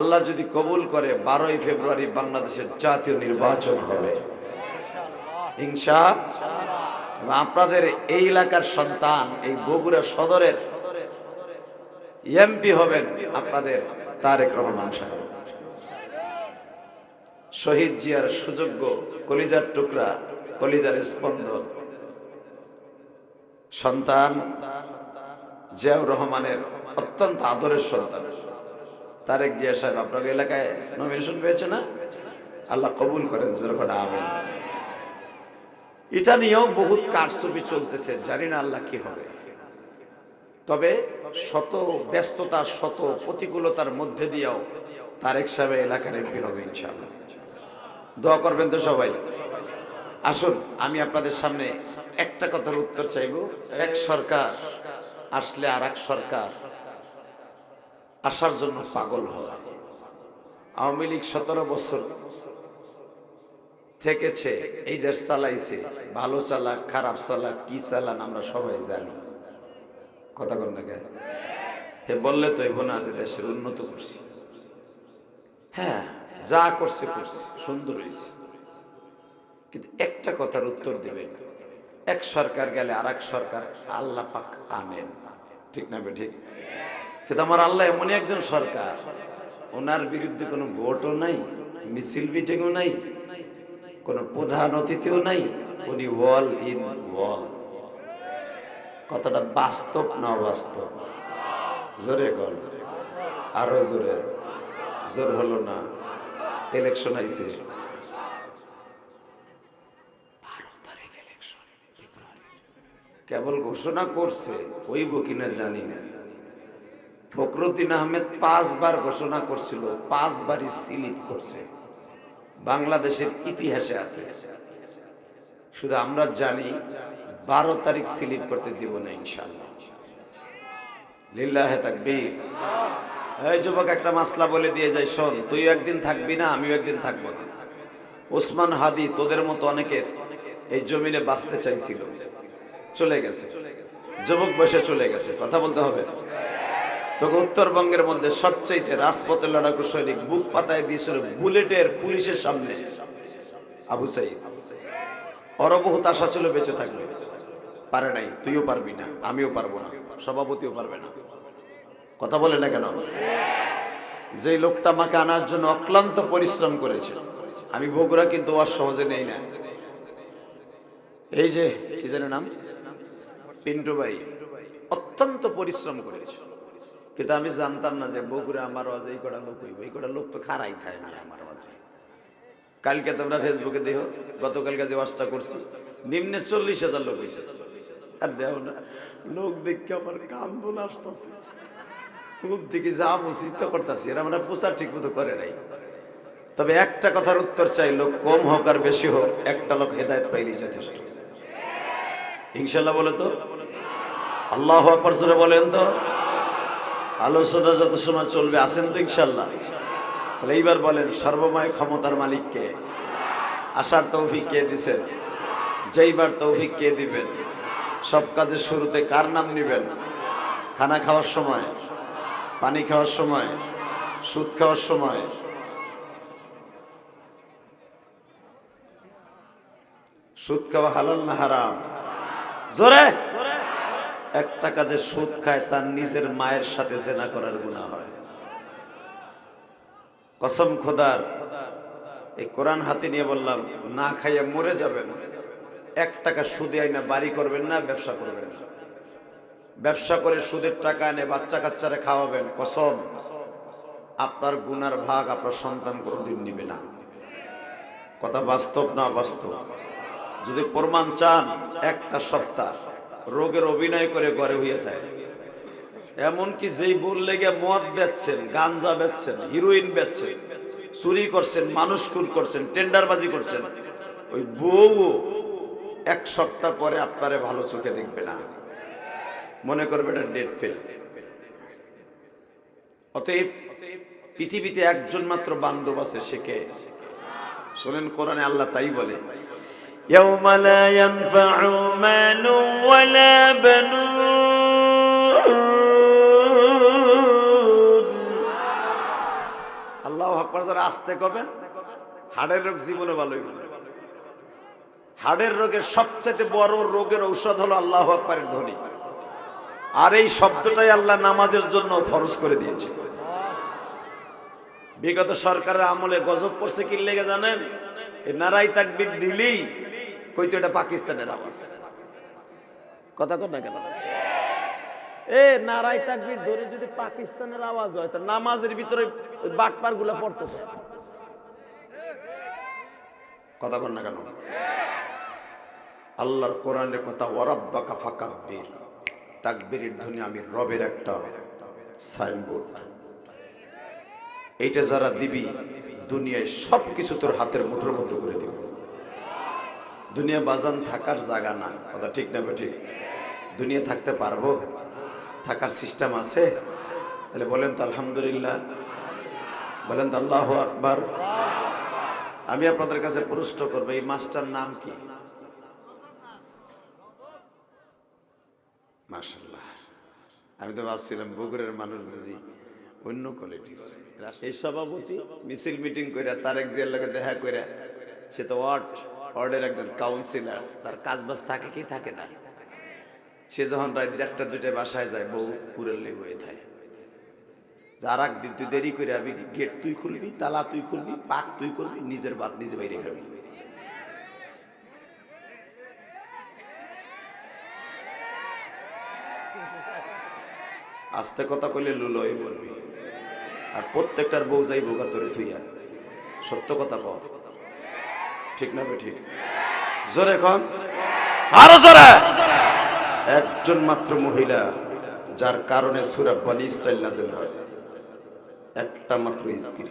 আল্লাহ যদি কবুল করে, বারোই ফেব্রুয়ারি বাংলাদেশের জাতীয় নির্বাচন হবে। হিংসা আপনাদের এই এলাকার সন্তান, এই বগুড়া সদরের এমপি হবেন আপনাদের তারেক রহমান সাহেব। শহীদ জিয়ার সুযোগ্য কলিজার টুকরা, কলিজার স্পন্দন। সন্তান জিয়াউর রহমানের অত্যন্ত আদরের সন্তান। তারেক জিয়া সাহেব, আপনার এলাকায় নমিনেশন পেয়েছে না? আল্লাহ কবুল করেন আমেন। এটা নিয়েও বহুত কারচুপি চলতেছে, জানি না আল্লাহ কি হবে। তবে শত ব্যস্ততা, শত প্রতিকূলতার মধ্যে দিয়েও তারেক সাহেব এলাকার এমপি হবে, ইনশাআল্লাহ। দোয়া করবেন তো সবাই। আসুন, আমি আপনাদের সামনে একটা কথার উত্তর চাইব। এক সরকার আসলে আর এক সরকার আসার জন্য পাগল হয় আওয়ামী লীগ সতেরো বছর থেকেছে, এই দেশ চালাইছে। ভালো চালাক, খারাপ চালাক, কি চালান আমরা সবাই জানি। কথা কন না? হে, বললে তো এব না যে দেশের উন্নত করছি। হ্যাঁ যা করছে করছে, সুন্দর হয়েছে। কিন্তু একটা কথার উত্তর দেবেন। এক সরকার গেলে আর সরকার আল্লাহ পাক আনেন। ঠিক না বে ঠিক? কিন্তু আমার আল্লাহ এমনই একজন সরকার। ওনার বিরুদ্ধে কোনো ভোটও নাই, মিছিল মিটিংও নাই, কোনো প্রধান অতিথিও নাই, উনি ওয়াল ইন ওয়াল। কথাটা বাস্তব না অবাস্তব? জোরে কর আরও জোরে। জোর হলো না। ইলেকশন আইছে। কেবল ঘোষণা করছে, হইব কিনা জানি না। ফখরুদ্দিন আহমেদ পাঁচবার ঘোষণা করছিল, পাঁচবারই সিলিপ করছে। বাংলাদেশের ইতিহাসে আছে। শুধু আমরা জানি, বারো তারিখ সিলিপ করতে দিব না ইনশাল্লাহ লিল্লাহে এই যুবক, একটা মাসলা বলে দিয়ে যাই, শোন, তুই একদিন থাকবি না, আমিও একদিন থাকব না। ওসমান হাদি, তোদের মতো অনেকের এই জমিনে বাঁচতে চাইছিল। চলে গেছে। যুবক বসে চলে গেছে। কথা বলতে হবে? তোকে উত্তরবঙ্গের মধ্যে সবচাইতে রাজপথের লড়াকু সৈনিক বুক পাতায় দিয়েছিল বুলেটের পুলিশের সামনে। আবু সাইদ, ওরও বহুত আশা ছিল বেঁচে থাকবে। পারে নাই, তুইও পারবি না, আমিও পারব না, সভাপতিও পারবে না। কথা বলে না কেন? যে লোকটা আমাকে আনার জন্য অক্লান্ত পরিশ্রম করেছে, আমি বগুড়া কিন্তু আর সহজে নেই না। এই যে, কি জানে নাম? পিন্টু ভাই, অত্যন্ত পরিশ্রম করেছে। কিন্তু আমি জানতাম না যে বগুড়া আমার অজে এই কটা লোক হইব। এই কটা লোক তো খারাই থাকে আমার মাঝে কালকে তোমরা ফেসবুকে দেখো, গতকালকে যে ওয়াজটা করছি, নিম্নে চল্লিশ হাজার লোক হয়েছে আর দেও না, লোক দেখে আমার কান বোন আসতেছে। খুব দিকে যা বুঝি তো করতেছি, এরা আমরা প্রচার ঠিক মতো করে নাই। তবে একটা কথার উত্তর চাই, লোক কম হোক আর বেশি হোক, একটা লোক হেদায়ত পাইলেই যথেষ্ট। ইনশাল্লাহ বলে তো? আল্লাহ আকবর বলেন তো। আলোচনা যত সময় চলবে আসেন তো ইনশাল্লাহ তাহলে এইবার বলেন, সর্বময় ক্ষমতার মালিককে আসার তৌফিক কে দিছেন? যেইবার তৌফিক কে দিবেন? সব কাজের শুরুতে কার নাম নিবেন? খানা খাওয়ার সময়, পানি খাওয়ার সময়, সুদ খাওয়ার সময়? সুদ খাওয়া হালাল না হারাম? জোরে! এক টাকা যে সুদ খায়, তার নিজের মায়ের সাথে জেনা করার গুণা হয়। কসম খোদার, এই কোরআন হাতে নিয়ে বললাম, না খাইয়ে মরে যাবেন। এক টাকা সুদে আইনা বাড়ি করবেন না, ব্যবসা করবেন ব্যবসা করে সুদের টাকা এনে বাচ্চা কাচ্চারে খাওয়াবেন, কসম। আপনার গুনার ভাগ আপনার সন্তান কোনোদিন নিবে না। কথা বাস্তব না বাস্তব? যদি প্রমাণ চান, একটা সপ্তাহ। রোগের অভিনয় করে ঘরে হইয়া থাকে। এমনকি যেই বল লেগে মদ বেচছেন, গাঞ্জা বেচছেন হিরোইন বেচছেন, চুরি করছেন, মানুষ খুন করছেন, টেন্ডারবাজি করছেন, ওই বউ এক সপ্তাহ পরে আপনারে ভালো চোখে দেখবে না। মনে করবে এটা ডেট ফেল অতএব পৃথিবীতে একজন মাত্র বান্ধব আছে, সে কে? শোনেন, কোরআনে আল্লাহ তাই বলে يوم لا ينفع مال ولا بنون আল্লাহ আকবর যারা আসতে কবে হাড়ের রোগ জীবনে ভালোই হাড়ের রোগের সবচেয়ে বড় রোগের ঔষধ হলো আল্লাহ আকবরের ধ্বনি আর এই শব্দটাই আল্লাহ নামাজের জন্য ফরজ করে দিয়েছে বিগত সরকারের আমলে গজব পড়ছে কি লেগে জানেন এই নারাই তাকবির দিলেই কইতো এটা পাকিস্তানের আওয়াজ। কথা কর না কেন? এ নারাই তাকবির ধরে যদি পাকিস্তানের আওয়াজ হয়, তো নামাজের ভিতরে বাটপারগুলা পড়তো। কথা কর না কেন? আল্লাহর কোরআনের কথা ওরাব্বাকা ফাকাব্বির। তাকবীরের ধ্বনি আমি রবের একটা সাইনবোর্ড এইটা যারা দিবি, দুনিয়ায় সব কিছু তোর হাতের মুঠোর মতো করে দিব। দুনিয়া বাজান থাকার জায়গা না। কথা ঠিক না ঠিক দুনিয়া থাকতে পারব? থাকার সিস্টেম আছে? তাহলে বলেন তো আলহামদুলিল্লাহ। বলেন তো আল্লাহ আকবার। আমি আপনাদের কাছে প্রশ্ন করব, এই মাস্টার নাম কি? আমি তো ভাবছিলাম বগুড়ের মানুষ বুঝি অন্য কোয়ালিটির এই সভাপতি মিছিল মিটিং করে তারেক জিয়ার লোকে দেখা করে সে তো ওয়ার্ড ওয়ার্ডের একজন কাউন্সিলর তার কাজ বাজ থাকে কি থাকে না, সে যখন রাত একটা দুইটায় বাসায় যায়, বউ পুরের হয়ে থাকে যার তুই দেরি করে আমি গেট তুই খুলবি, তালা তুই খুলবি, পাক তুই করবি, নিজের বাদ নিজে বাইরে খাবি। আস্তে কথা কইলে লুলোই বলবি, আর প্রত্যেকটার বউ যাই ভোগা তোরে থুইয়া। সত্য কথা কর ঠিক না ঠিক। জোরে কন। আরও জোরে। একজন মাত্র মহিলা, যার কারণে সুরা বানি ইসরাইল নাজিল হয়। একটা মাত্র স্ত্রী।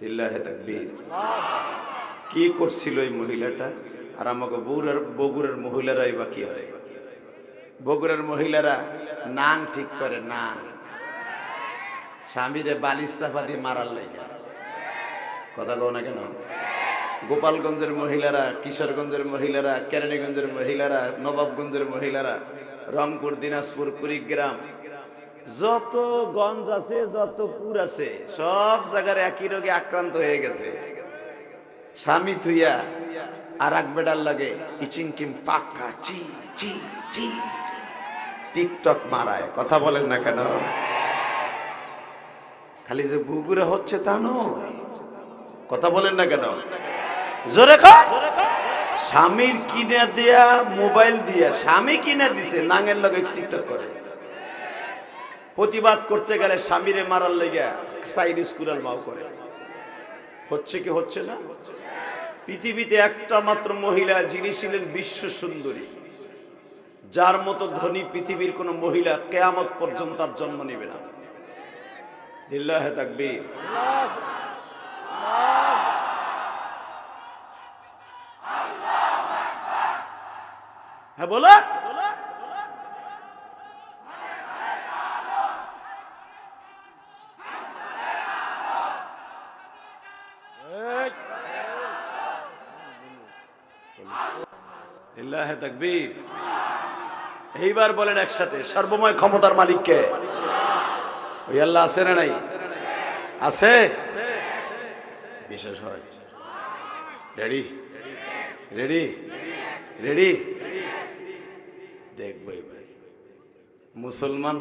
লিল্লাহে তাকবীর। কি করছিল এই মহিলাটা? আর আমাকে বগুড়ার বগুড়ার মহিলারাই বা কি হয়? বগুড়ার মহিলারা নাং ঠিক করে নাং স্বামীরে বালিশ চাপা দিয়ে মারার লাগে। কথা কও না কেন? গোপালগঞ্জের মহিলারা, কিশোরগঞ্জের মহিলারা, কেরানীগঞ্জের মহিলারা, নবাবগঞ্জের মহিলারা, রংপুর, দিনাজপুর, কুড়িগ্রাম, যত গঞ্জ আছে, যত পুর আছে, সব জায়গার একই রোগে আক্রান্ত হয়ে গেছে। স্বামী থুইয়া আর এক বেডার লাগে ইচিং কিম পাক্কা চি চি চি, টিকটক মারায়। কথা বলেন না কেন? খালি যে বুগুরে হচ্ছে তা নয়। কথা বলেন না কেন? স্বামীর কিনে দেয়া মোবাইল দিয়া, স্বামী কিনে দিছে, নাঙের লগে টিকটক করে। প্রতিবাদ করতে গেলে স্বামীরে মারার লেগে সাইড স্কুলার মাও করে। হচ্ছে কি হচ্ছে না? পৃথিবীতে একটা মাত্র মহিলা যিনি ছিলেন বিশ্ব সুন্দরী। যার মতো ধনী পৃথিবীর কোন মহিলা কেয়ামত পর্যন্ত তার জন্ম নেবে না। লিল্লাহে তাকবীর। হ্যাঁ বলো। এইবার বলেন একসাথে, সর্বময় ক্ষমতার মালিককে। ওই আল্লাহ আছে না নাই? আছে? বিশেষ হয়। রেডি রেডি রেডি দেখব এবার মুসলমান,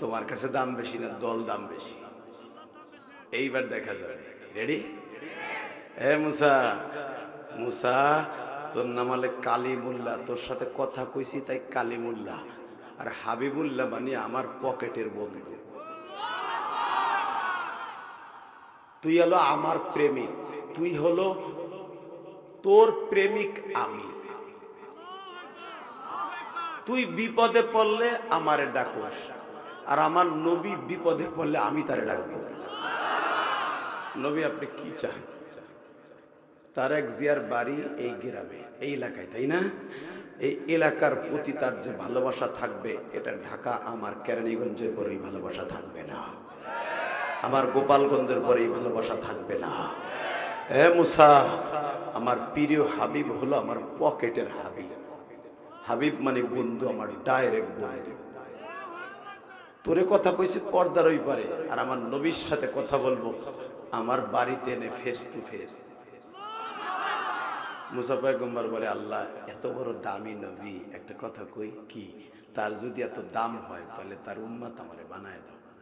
তোমার কাছে দাম বেশি না, দল দাম বেশি। এইবার দেখা যাবে। রেডি এ মুসা মুসা, তোর নাম হলে কালিমুল্লাহ, তোর সাথে কথা কইছি তাই কালিমুল্লাহ। আর হাবিবুল্লাহ মানে আমার পকেটের বন্ধু। তুই হলো আমার প্রেমিক, তুই হলো তোর প্রেমিক আমি। তুই বিপদে পড়লে আমারে ডাকোস। আর আমার নবী বিপদে পড়লে আমি তারে ডাকবো। নবী, আপনি কি চান? তারেক জিয়ার বাড়ি এই গ্রামে, এই এলাকায়, তাই না? এই এলাকার প্রতি তার যে ভালোবাসা থাকবে, এটা ঢাকা আমার কেরানীগঞ্জের পরেই ভালোবাসা থাকবে না। আমার গোপালগঞ্জের পরেই ভালোবাসা থাকবে না। হ্যাঁ মুসা, আমার প্রিয় হাবিব হলো আমার পকেটের হাবিব। হাবিব মানে বন্ধু, আমার ডাইরেক্ট বন্ধু। তোরে কথা কইছে পর্দার ওই পারে, আর আমার নবীর সাথে কথা বলব, আমার বাড়িতে এনে ফেস টু ফেস মুসাফা পয়গম্বর বলে, আল্লাহ, এত বড় দামি নবী, একটা কথা কই কি, তার যদি এত দাম হয়, তাহলে তার উম্মাত আমারে বানায় দাও।